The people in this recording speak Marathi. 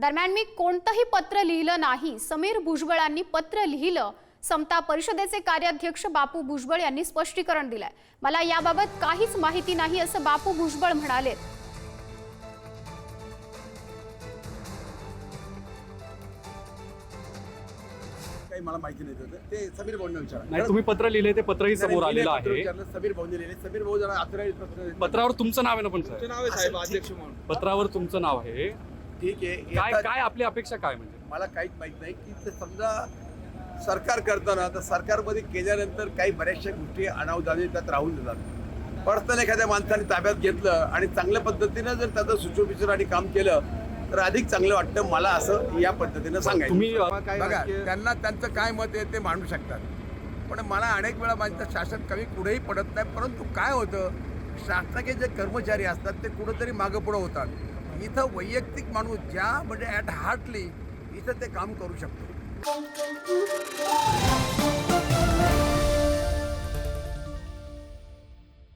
दरम्यान मी कोणतंही पत्र लिहिलं नाही. समीर भुजबळांनी पत्र लिहिलं. समता परिषदेचे कार्याध्यक्ष बापू भुजबळ यांनी स्पष्टीकरण दिलंय. मला याबाबत काहीच माहिती नाही असं बापू भुजबळ म्हणाले. काही मला माहिती नाही त्याचं. ते समीर भाऊंना विचारा. नाही तुम्ही पत्र लिहिले ते पत्रही समोर आलेलं पत्र आहे. विचारलं, समीर भाऊंनी लिहिले. समीर भाऊ जरा अकरावी प्रश्न पत्रावर तुमचं नाव आहे ना पण साहेब? नाव आहे साहेब अध्यक्ष म्हणून. पत्रावर तुमचं नाव आहे. ठीक आहे. काय काय आपली अपेक्षा काय म्हणजे? मला काहीच माहीत नाही की ते समजा सरकार करताना तर सरकारमध्ये केल्यानंतर काही बऱ्याचशा गोष्टी अनावधानी त्यात राहून जातात. पर्सनल एखाद्या माणसाने ताब्यात घेतलं आणि चांगल्या पद्धतीनं जर त्याचं सुशोभिसर आणि काम केलं तर अधिक चांगलं वाटतं मला असं या पद्धतीनं सांगायचं. तुम्ही बघा त्यांना त्यांचं काय मत आहे ते मांडू शकतात. पण मला अनेक वेळा माझं शासन कमी कुठेही पडत नाही परंतु काय होतं शासनाचे जे कर्मचारी असतात ते कुठंतरी मागं पुढं होतात. इथं वैयक्तिक माणूस ज्या म्हणजे ॲट हार्टली इथं ते काम करू शकतो.